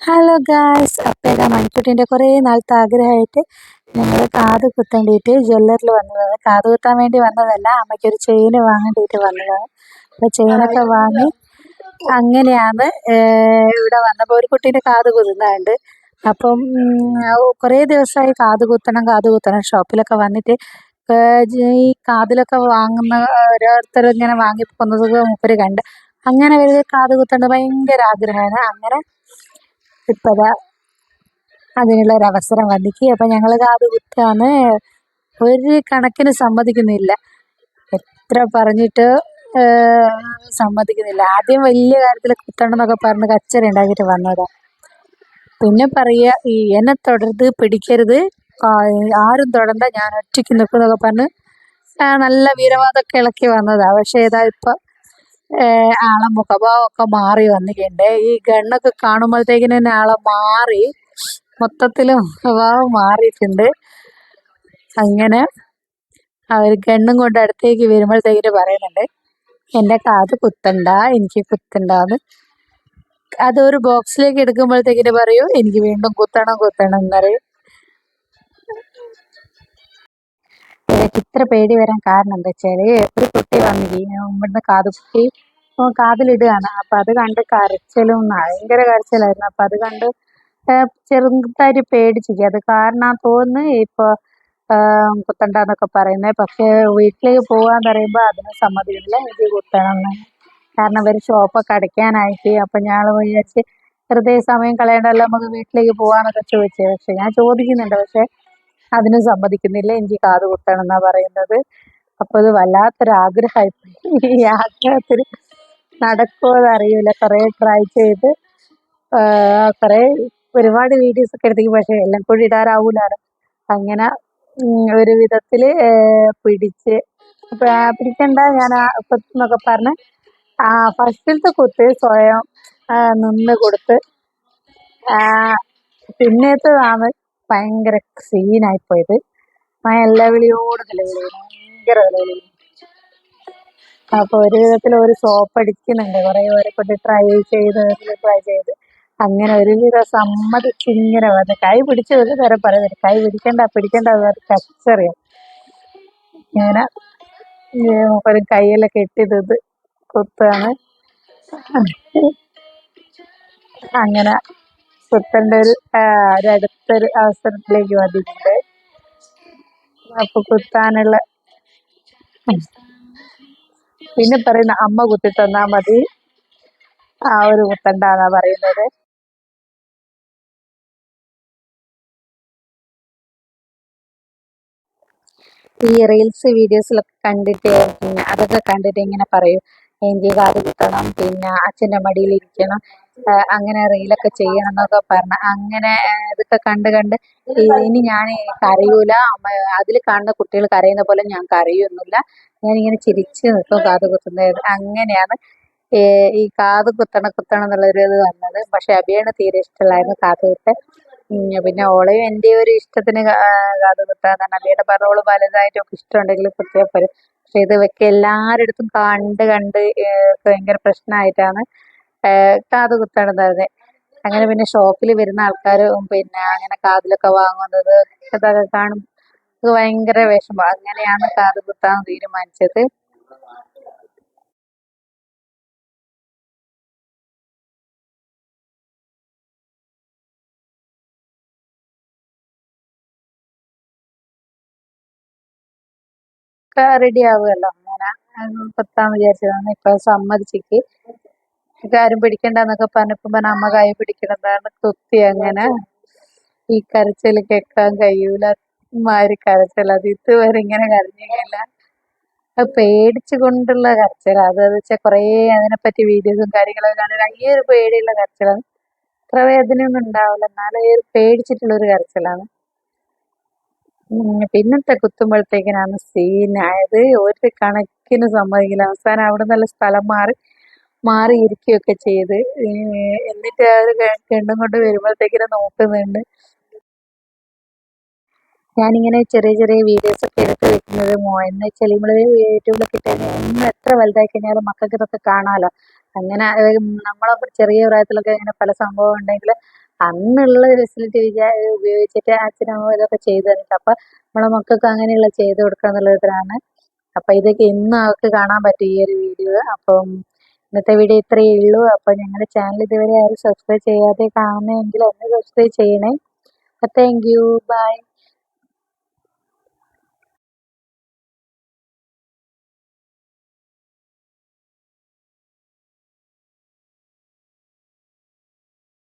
Hello guys അപ്പം ഇതാ കുറേ നാളത്തെ ആഗ്രഹമായിട്ട് ഞങ്ങൾ കാത് കുത്തേണ്ടിയിട്ട് ജ്വല്ലറിൽ വന്നതാണ്. കാത് കുത്താൻ വേണ്ടി വന്നതല്ല അമ്മയ്ക്കൊരു ചെയിൻ വാങ്ങേണ്ടിയിട്ട് വന്നതാണ്. അപ്പോൾ ചെയിനൊക്കെ വാങ്ങി അങ്ങനെയാണ് ഇവിടെ വന്നപ്പോൾ ഒരു കുട്ടീന്റെ കാത് കുത്തുന്നുണ്ട്. അപ്പം കുറേ ദിവസമായി കാത് കുത്തണം കാത് കുത്തണം. ഷോപ്പിലൊക്കെ വന്നിട്ട് ഈ കാതിലൊക്കെ വാങ്ങുന്ന ഓരോരുത്തർ ഇങ്ങനെ വാങ്ങി പോകുന്നത് മൂപ്പര് കണ്ട്. അങ്ങനെ ഒരു കാത് കുത്തേണ്ടത് ഭയങ്കര ആഗ്രഹമാണ്. അങ്ങനെ ഇപ്പം അതിനുള്ള ഒരു അവസരം വന്നിക്ക്. അപ്പം ഞങ്ങൾ കാത് കുത്താന്ന് ഒരു കണക്കിന് സമ്മതിക്കുന്നില്ല. എത്ര പറഞ്ഞിട്ട് സമ്മതിക്കുന്നില്ല. ആദ്യം വലിയ കാര്യത്തിൽ കുത്തണമെന്നൊക്കെ പറഞ്ഞ് കച്ചറ ഉണ്ടാക്കിയിട്ട് വന്നതാ. പിന്നെ പറയുക ഈ എന്നെ തുടരുത് പിടിക്കരുത് ആരും തൊടണ്ട ഞാൻ ഒറ്റയ്ക്ക് നിൽക്കുന്നൊക്കെ പറഞ്ഞ് നല്ല വീരവാദമൊക്കെ ഇളക്കി വന്നതാ. പക്ഷേ ഇതാ ഇപ്പം ആളെ മുഖഭാവമൊക്കെ മാറി വന്നിട്ടുണ്ട്. ഈ ഗണ്ണൊക്കെ കാണുമ്പോഴത്തേക്കിന് തന്നെ ആളെ മാറി മൊത്തത്തിലും മുഖഭാവം മാറിയിട്ടുണ്ട്. അങ്ങനെ അവർ ഗണ്ണും കൊണ്ട് അടുത്തേക്ക് വരുമ്പോഴത്തേക്കിന് പറയുന്നുണ്ട് എന്റെ കാത് കുത്തണ്ട എനിക്ക് കുത്തണ്ടെന്ന്. അതൊരു ബോക്സിലേക്ക് എടുക്കുമ്പോഴത്തേക്കിന് പറയൂ എനിക്ക് വീണ്ടും കുത്തണം കുത്തണം എന്നറിയും എനിക്ക് ഇത്ര പേടി വരാൻ കാരണം എന്താ വെച്ചാൽ ഒരു കുട്ടി വന്നിരിക്കും ഇവിടുന്ന് കാത് കുത്തി കാതിലിടുകയാണ്. അപ്പം അത് കണ്ട് കരച്ചിലും ഭയങ്കര കരച്ചിലായിരുന്നു. അപ്പം അത് കണ്ട് ചെറുതായിട്ട് പേടിച്ചിരിക്കുക അത് കാരണം തോന്നുന്നു ഇപ്പോൾ കുത്തണ്ടെന്നൊക്കെ പറയുന്നത്. പക്ഷെ വീട്ടിലേക്ക് പോകാൻ പറയുമ്പോൾ അതിന് സമ്മതിക്കുന്നില്ല. എനിക്ക് കുത്തണമെന്ന്. കാരണം ഇവർ ഷോപ്പൊക്കെ അടയ്ക്കാനായിട്ട്. അപ്പം ഞങ്ങൾ വിചാരിച്ച് വെറുതെ സമയം കളയണ്ടല്ലോ നമുക്ക് വീട്ടിലേക്ക് പോകാന്നൊക്കെ ചോദിച്ചത് പക്ഷെ ഞാൻ ചോദിക്കുന്നുണ്ട്. പക്ഷേ അതിനും സമ്മതിക്കുന്നില്ല. എനിക്ക് കാത് കുത്തണം എന്നാ പറയുന്നത്. അപ്പൊ അത് വല്ലാത്തൊരാഗ്രഹമായിപ്പോയി ഈ ആഗ്രഹത്തിന് നടക്കുമോ അറിയില്ല. കുറെ ട്രൈ ചെയ്ത് കുറെ ഒരുപാട് വീഡിയോസ് ഒക്കെ എടുത്തേക്ക് പക്ഷെ എല്ലാം കൂടി ഇടാറാവൂലാണ് അങ്ങനെ ഒരു വിധത്തിൽ പിടിച്ച്. പിടിക്കണ്ട. ഞാൻ എന്നൊക്കെ പറഞ്ഞ് ഫസ്റ്റിലത്തെ കുത്ത് സ്വയം നിന്ന് കൊടുത്ത് പിന്നത്തേതാണ് ഭയങ്കര സീനായി സീനായിപ്പോയത് നിലവിളിയോട് നിലവിളി ഭയങ്കര നിലവിളി അപ്പൊ ഒരു വിധത്തിൽ ഒരു സോപ്പ് അടിക്കുന്നുണ്ട്. കുറെ പേരെ കൊണ്ട് ട്രൈ ചെയ്ത് ട്രൈ ചെയ്ത്. അങ്ങനെ ഒരുവിധം സമ്മതിച്ച് ഇങ്ങനെ വന്ന് കൈ പിടിച്ച് ഒരു തരം പറയുന്നത് കൈ പിടിക്കണ്ട പിടിക്കണ്ട കച്ചറിയാം. ഇങ്ങനെ ഒരു കൈയെല്ലാം കെട്ടിയത് കുത്താണ്. അങ്ങനെ കുത്തേണ്ട ഒരു ഒരടുത്തൊരു അവസരത്തിലേക്ക് വന്നിട്ടുണ്ട്. അപ്പൊ കുത്താനുള്ള പിന്നെ പറയുന്ന അമ്മ കുത്തി തന്നാ മതി. ആ ഒരു കുത്തണ്ടാന്നാ പറയുന്നത്. ഈ റീൽസ് വീഡിയോസിലൊക്കെ കണ്ടിട്ട് അതൊക്കെ കണ്ടിട്ട് ഇങ്ങനെ പറയും. എനിക്ക് കാൽ കുത്തണം പിന്നെ മടിയിൽ ഇരിക്കണം അങ്ങനെ റീലൊക്കെ ചെയ്യണം എന്നൊക്കെ പറഞ്ഞ അങ്ങനെ ഇതൊക്കെ കണ്ട് കണ്ട് ഇനി ഞാൻ കരയൂല അതിൽ കാണുന്ന കുട്ടികൾ കരയുന്ന പോലെ ഞാൻ കരയൊന്നുമില്ല ഞാനിങ്ങനെ ചിരിച്ച് നിൽക്കും കാത് കുത്തുന്നത്. അങ്ങനെയാണ് ഈ കാത് കുത്തണം കുത്തണം എന്നുള്ളൊരു ഇത് വന്നത്. പക്ഷെ അഭിയാണ് തീരെ ഇഷ്ടമല്ലായിരുന്നു കാത് കുത്ത് പിന്നെ ഓളെയും എന്റെ ഒരു ഇഷ്ടത്തിന് കാത് കുത്താന്നാണ് അഭിയുടെ പറഞ്ഞോൾ വലുതായിട്ടൊക്കെ ഇഷ്ടമുണ്ടെങ്കിൽ കുത്തിയാൽ പോരും. പക്ഷെ ഇത് വെക്കെ. എല്ലാരടുത്തും കണ്ട് കണ്ട് ഭയങ്കര പ്രശ്നമായിട്ടാണ് കാത് കുത്തണത് അങ്ങനെ പിന്നെ ഷോപ്പിൽ വരുന്ന ആൾക്കാർ പിന്നെ അങ്ങനെ കാതിലൊക്കെ വാങ്ങുന്നത് ഇതൊക്കെ കാണും. ഭയങ്കര വിഷമം. അങ്ങനെയാണ് കാത് കുത്താൻ തീരുമാനിച്ചത്. റെഡി ആവുമല്ലോ അങ്ങനെ കുത്താന്ന് വിചാരിച്ചതാണ്. ഇപ്പൊ സമ്മതിച്ചിക്ക്. ആരും പിടിക്കണ്ടെന്നൊക്കെ പറഞ്ഞപ്പോ പറഞ്ഞ അമ്മ കൈ പിടിക്കണതാണ് കുത്തി അങ്ങനെ. ഈ കരച്ചിൽ കേൾക്കാൻ കഴിയൂല. മാതിരി കരച്ചിൽ. അത് ഇതുവരെ ഇങ്ങനെ കരഞ്ഞില്ല പേടിച്ചു കൊണ്ടുള്ള കരച്ചിൽ അത് വെച്ചാൽ കുറേ അതിനെപ്പറ്റി വീഡിയോസും കാര്യങ്ങളൊക്കെ കാണാൻ ഈ ഒരു പേടിയുള്ള കരച്ചിലാണ്. അത്ര വേദനയൊന്നും ഉണ്ടാവില്ല. എന്നാലും ഈ പേടിച്ചിട്ടുള്ള ഒരു കരച്ചിലാണ്. പിന്നത്തെ കുത്തുമ്പോഴത്തേക്കിനാണ് സീനായത് ഒരു കണക്കിന് സമ്മതിക്കില്ല. അവസാനം അവിടെ നല്ല സ്ഥലം മാറി മാറി ഇരിക്കുകയൊക്കെ ചെയ്ത് എന്നിട്ട് അവർ കെണ്ടും കൊണ്ട് വരുമ്പോഴത്തേക്കിനും നോക്കുന്നുണ്ട്. ഞാനിങ്ങനെ ചെറിയ ചെറിയ വീഡിയോസ് ഒക്കെ എടുത്ത് വെക്കുന്നത് എന്ന് വെച്ചാൽ നമ്മൾ യൂട്യൂബിലൊക്കെ ഇട്ടാൽ ഒന്ന് എത്ര വലുതായി കഴിഞ്ഞാലും മക്കൾക്ക് ഇതൊക്കെ കാണാമല്ലോ അങ്ങനെ നമ്മളെ ചെറിയ പ്രായത്തിലൊക്കെ ഇങ്ങനെ പല സംഭവം ഉണ്ടെങ്കിൽ അന്നുള്ള ഫെസിലിറ്റി ഉപയോഗിച്ചിട്ട് അച്ഛനും അമ്മയും ഇതൊക്കെ ചെയ്തു തന്നിട്ട് അപ്പം നമ്മളെ മക്കൾക്ക് അങ്ങനെയുള്ള ചെയ്ത് കൊടുക്കുക എന്നുള്ള ഇതിലാണ് അപ്പം ഇതൊക്കെ ഇന്ന് അവർക്ക് കാണാൻ പറ്റും ഈ ഒരു വീഡിയോ. അപ്പം ഇന്നത്തെ വീഡിയോ ഇത്രയേ ഉള്ളൂ. അപ്പം ഞങ്ങളുടെ ചാനൽ ഇതുവരെ ആരും സബ്സ്ക്രൈബ് ചെയ്യാതെ കാണുന്നെങ്കിൽ ഒന്ന് സബ്സ്ക്രൈബ് ചെയ്യണേ. അപ്പം താങ്ക് യു ബൈ